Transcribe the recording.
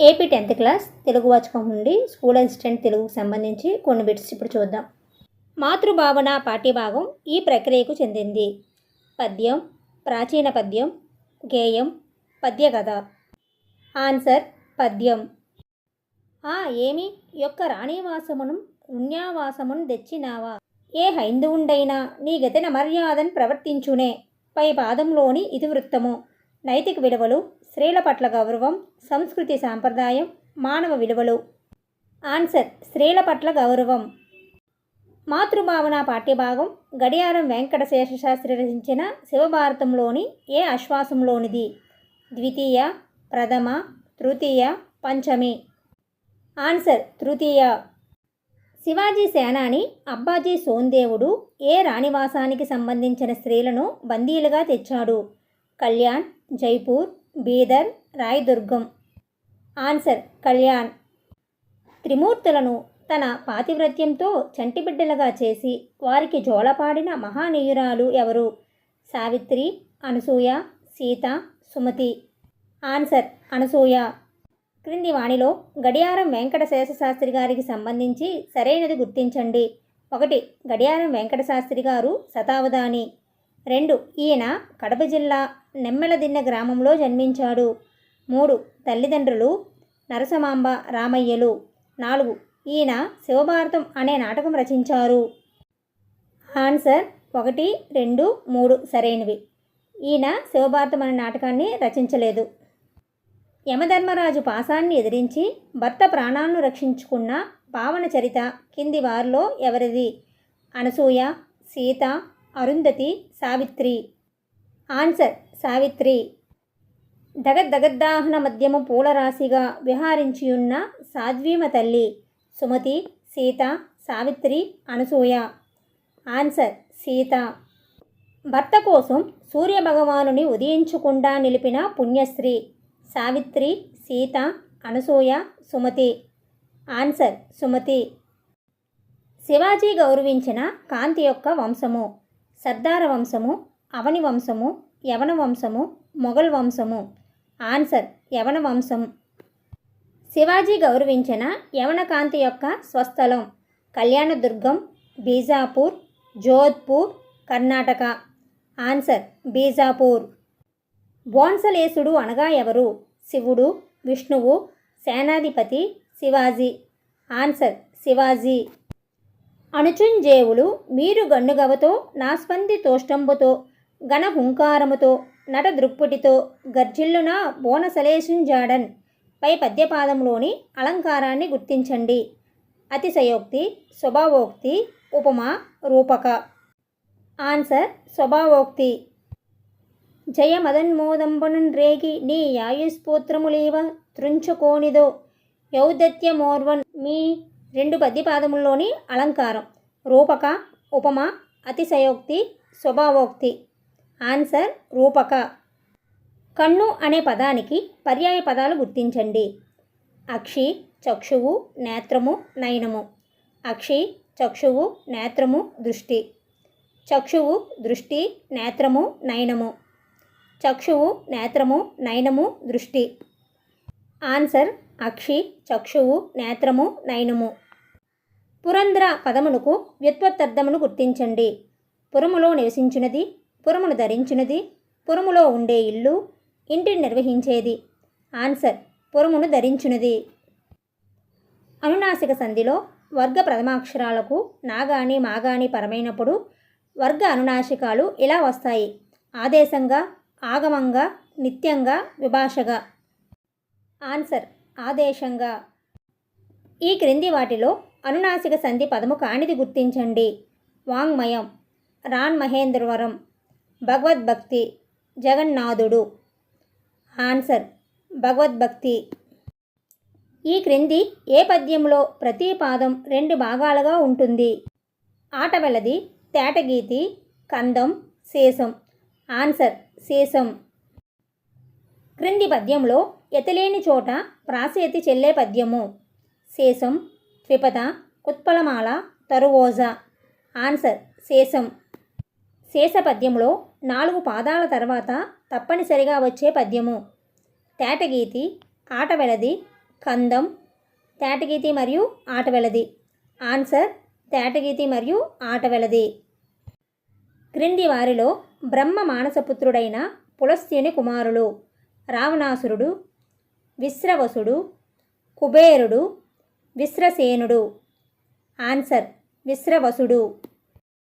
AP tenth class Telugu వాచకం నుండి school assistant తెలుగుకు సంబంధించి కొన్ని బిట్స్ ఇప్పుడు చూద్దాం. మాతృభావన పాఠ్యభాగం ఈ ప్రక్రియకు చెందింది. పద్యం ప్రాచీన పద్యం గేయం పద్య కథ ఆన్సర్ పద్యం. ఆ ఏమి? యొక్క రాణివాసమును పుణ్యావాసమును తెచ్చినావా? ఏ హైందవుండైనా నీ గతిన మర్యాదను ప్రవర్తించునే పై పాదంలోని ఇతివృత్తము. నైతిక విలువలు స్త్రీల పట్ల గౌరవం సంస్కృతి సాంప్రదాయం మానవ విలువలు. ఆన్సర్ స్త్రీల పట్ల గౌరవం. మాతృభావన పాఠ్యభాగం గడియారం వెంకట శేషశాస్త్రి రచించిన శివభారతంలోని ఏ ఆశ్వాసంలోనిది? ద్వితీయ ప్రథమ తృతీయ పంచమి. ఆన్సర్ తృతీయ. శివాజీ సేనాని అబ్బాజీ సోందేవుడు ఏ రాణివాసానికి సంబంధించిన స్త్రీలను బందీలుగా తెచ్చాడు? కళ్యాణ్ జైపూర్ బీదర్ రాయదుర్గం. ఆన్సర్ కళ్యాణ్. త్రిమూర్తులను తన పాతివ్రత్యంతో చంటిబిడ్డలుగా చేసి వారికి జోలపాడిన మహానీయురాలు ఎవరు? సావిత్రి అనసూయ సీత సుమతి. ఆన్సర్ అనసూయ. క్రింది వాణిలో గడియారం వెంకట శేషశాస్త్రి గారికి సంబంధించి సరైనది గుర్తించండి. ఒకటి గడియారం వెంకట శాస్త్రి గారు శతావధాని. రెండు ఈయన కడప జిల్లా నెమ్మెలదిన్నె గ్రామంలో జన్మించాడు. మూడు తల్లిదండ్రులు నరసమాంబ రామయ్యలు. నాలుగు ఈయన శివభారతం అనే నాటకం రచించారు. ఆన్సర్ ఒకటి రెండు మూడు సరైనవి. ఈయన శివభారతం అనే నాటకాన్ని రచించలేదు. యమధర్మరాజు పాసాన్ని ఎదిరించి భర్త ప్రాణాలను రక్షించుకున్న పావన చరిత కింది వారిలో ఎవరిది? అనసూయ సీత అరుంధతి సావిత్రి. ఆన్సర్ సావిత్రి. దగద్దగద్దాహన మధ్యము పూలరాశిగా విహారించియున్న సాధ్వీమ తల్లి సుమతి సీత సావిత్రి అనసూయ. ఆన్సర్ సీత. భర్త కోసం సూర్యభగవానుని ఉదయించకుండా నిలిపిన పుణ్యశ్రీ సావిత్రి సీత అనసూయ సుమతి. ఆన్సర్ సుమతి. శివాజీ గౌరవించిన కాంతి యొక్క వంశము. సర్దార వంశము అవని వంశము యవన వంశము మొఘల్ వంశము. ఆన్సర్ యవన వంశం. శివాజీ గౌరవించిన యవన కాంతి యొక్క స్వస్థలం కళ్యాణదుర్గం బీజాపూర్ జోధ్పూర్ కర్ణాటక. ఆన్సర్ బీజాపూర్. బోన్సలేసుడు అనగా ఎవరు? శివుడు విష్ణువు సేనాధిపతి శివాజీ. ఆన్సర్ శివాజీ. అణుచుంజేవులు మీరు గన్నుగవతో నాస్పంది తోష్టంబుతో గణ హుంకారముతో నట దృక్పుటితో గర్జిల్లున బోనసలేసుంజాడన్ పై పద్యపాదంలోని అలంకారాన్ని గుర్తించండి. అతిశయోక్తి స్వభావోక్తి ఉపమా రూపక. ఆన్సర్ స్వభావోక్తి. జయ మదన్మోదంబునన్ రేగి నీ యాయుస్పూత్రములేవ తృంచుకోనిదో యౌదత్యమోర్వన్ మీ రెండు పద్యపాదముల్లోని అలంకారం. రూపక ఉపమ అతిశయోక్తి స్వభావోక్తి. ఆన్సర్ రూపక. కన్ను అనే పదానికి పర్యాయ పదాలు గుర్తించండి. అక్షి చక్షువు నేత్రము నయనము. అక్షి చక్షువు నేత్రము దృష్టి. చక్షువు దృష్టి నేత్రము నయనము. చక్షువు నేత్రము నయనము దృష్టి. ఆన్సర్ అక్షి చక్షువు నేత్రము నయనము. పురంధ్ర పదమునకు వ్యుత్పత్తర్థమును గుర్తించండి. పురములో నివసించినది పురమును ధరించినది పురములో ఉండే ఇల్లు ఇంటిని నిర్వహించేది. ఆన్సర్ పురమును ధరించినది. అనునాసిక సంధిలో వర్గ ప్రథమాక్షరాలకు నాగాని మాగాని పరమైనప్పుడు వర్గ అనునాసికాలు ఇలా వస్తాయి. ఆదేశంగా ఆగమంగా నిత్యంగా విభాషగా. ఆన్సర్ ఆదేశంగా. ఈ క్రింది వాటిలో అనునాసిక సంధి పదము కానిది గుర్తించండి. వాంగ్మయం రాన్ మహేంద్రవరం భగవద్భక్తి జగన్నాథుడు. ఆన్సర్ భగవద్భక్తి ఈ క్రింది ఏ పద్యంలో ప్రతి పాదం రెండు భాగాలుగా ఉంటుంది? ఆటవెలది తేటగీతి కందం శేషం. ఆన్సర్ శేషం. క్రింది పద్యంలో ఎతలేని చోట ప్రాసేతి చెల్లే పద్యము. శేషం త్రిపద ఉత్పలమాల తరువోజ. ఆన్సర్ శేషం. శేష పద్యంలో నాలుగు పాదాల తర్వాత తప్పనిసరిగా వచ్చే పద్యము. తేటగీతి ఆటవెలది కందం. తేటగీతి మరియు ఆటవెలది. ఆన్సర్ తేటగీతి మరియు ఆటవెలది. క్రింది వారిలో బ్రహ్మ మానసపుత్రుడైన పులస్త్యుని కుమారులు. రావణాసురుడు విశ్రవసుడు కుబేరుడు విశ్రసేనుడు. ఆన్సర్ విశ్రవసుడు.